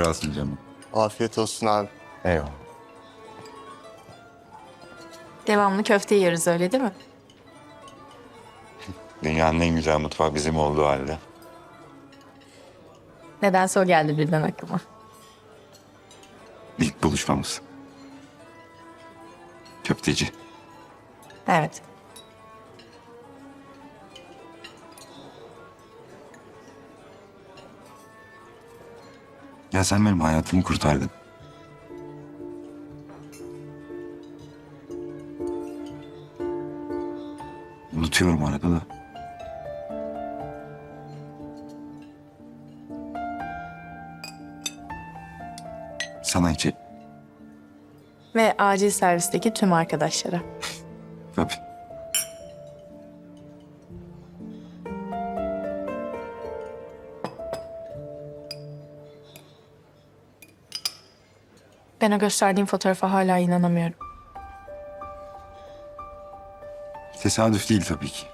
kralsın canım. Afiyet olsun abi. Eyvallah. Devamlı köfte yiyoruz öyle değil mi? Dünyanın en güzel mutfağı bizim olduğu halde. Nedense o geldi birden aklıma. İlk buluşmamız. Köfteci. Evet. Ya sen benim hayatımı kurtardın. Unutuyorum arada da. Sana hiç... Ve acil servisteki tüm arkadaşlara. Tabii. Ben o gösterdiğim fotoğrafa hala inanamıyorum. Tesadüf değil tabii ki.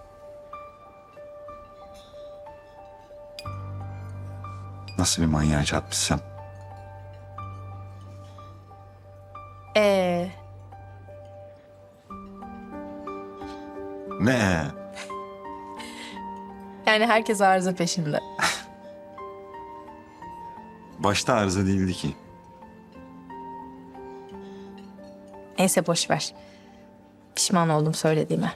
Nasıl bir manyağa çatmışsam. Ee, Ne? yani herkes arıza peşinde. Başta arıza değildi ki. Neyse boş ver. Pişman oldum söylediğime.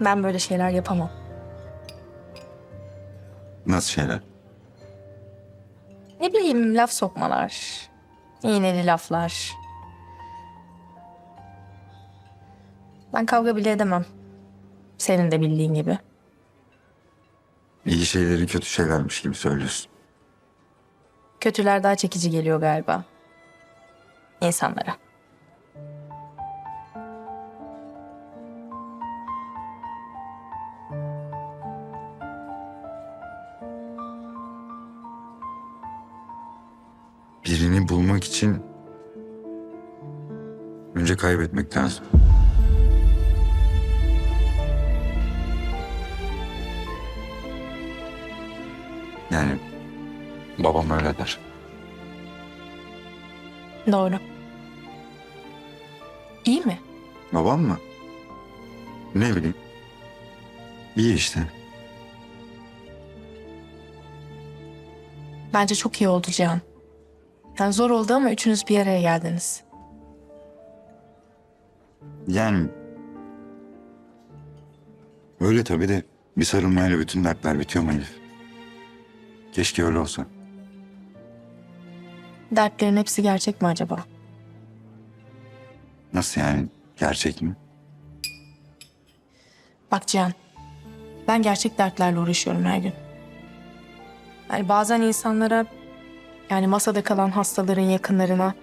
Ben böyle şeyler yapamam. Nasıl şeyler? Ne bileyim laf sokmalar. İğneli laflar. Ben kavga bile edemem. Senin de bildiğin gibi. İyi şeyleri kötü şeylermiş gibi söylüyorsun. Kötüler daha çekici geliyor galiba. İnsanlara. Birini bulmak için önce kaybetmek lazım. Yani babam öyle der. Doğru. İyi mi? Babam mı? Ne bileyim. İyi işte. Bence çok iyi oldu Cihan. Yani zor oldu ama üçünüz bir araya geldiniz. Yani öyle tabii de bir sarılmayla bütün dertler bitiyor mu Elif? Keşke öyle olsa. Dertlerin hepsi gerçek mi acaba? Nasıl yani? Gerçek mi? Bak Cihan, ben gerçek dertlerle uğraşıyorum her gün. Yani bazen insanlara, yani masada kalan hastaların yakınlarına,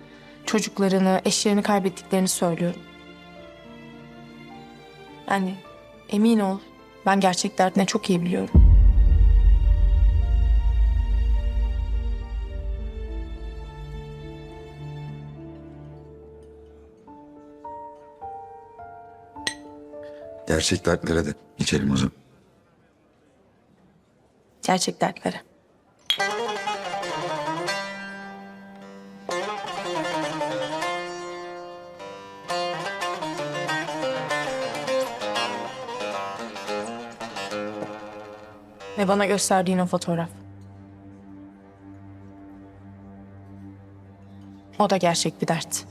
çocuklarını, eşlerini kaybettiklerini söylüyorum. Yani emin ol, ben gerçek dert ne çok iyi biliyorum. Gerçek dertlere de içelim o zaman. Gerçek dertleri. Ve bana gösterdiğin o fotoğraf. O da gerçek bir dert.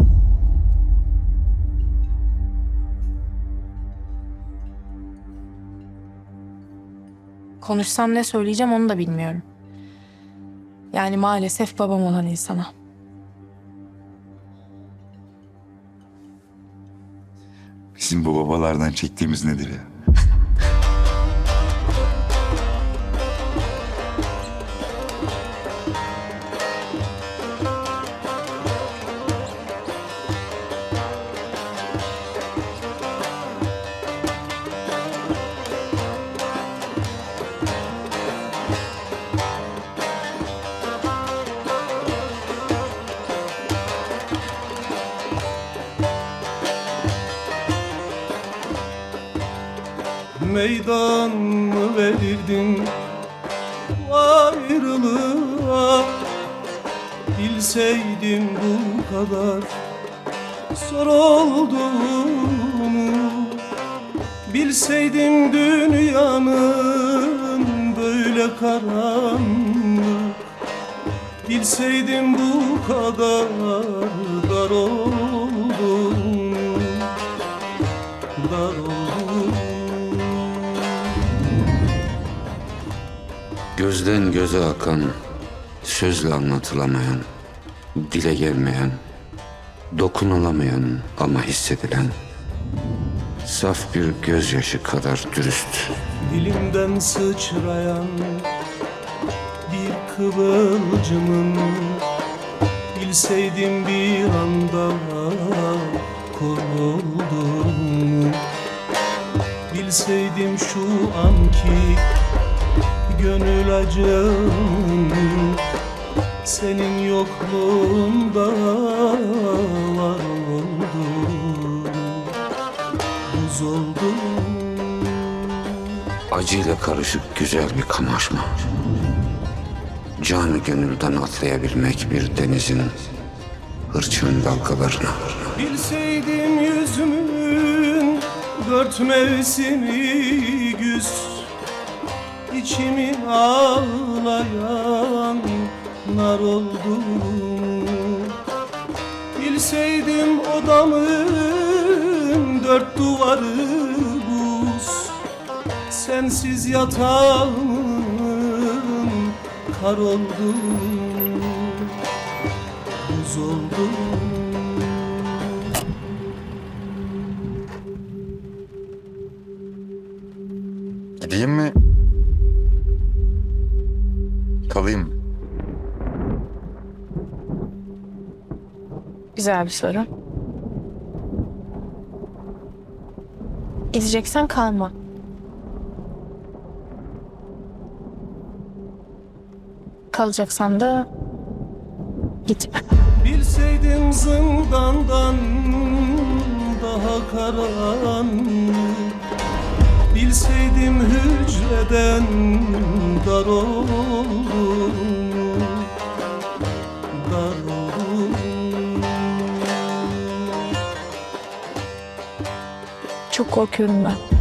Konuşsam ne söyleyeceğim onu da bilmiyorum. Yani maalesef babam olan insana. Bizim bu babalardan çektiğimiz nedir ya? Meydan mı verirdin? Ayrılığa bilseydim bu kadar zor olduğunu. Bilseydim dünyanın böyle karanlık. Bilseydim bu kadar Gözden göze akan, sözle anlatılamayan, dile gelmeyen, dokunulamayan ama hissedilen, saf bir gözyaşı kadar dürüst. Dilimden sıçrayan bir kıvılcımın Bilseydim bir anda kor olduğumu Bilseydim şu anki gönül acım Senin yokluğunda var oldum Buz oldum Acıyla karışık güzel bir kamaşma. Canı gönülden atlayabilmek bir denizin hırçın dalgalarına. Bilseydim yüzümün dört mevsimi güz İçimi ağlayan nar oldum Bilseydim odamın dört duvarı buz. Sensiz yatağımın kar oldum Buz oldum Gideyim mi? Kalayım mı? Güzel bir soru. Gideceksen kalma. Kalacaksan da gitme. Bilseydim zindandan daha karanlık Bilseydim hücreden dar olduğunu Dar olduğunu Çok korkuyorum ben.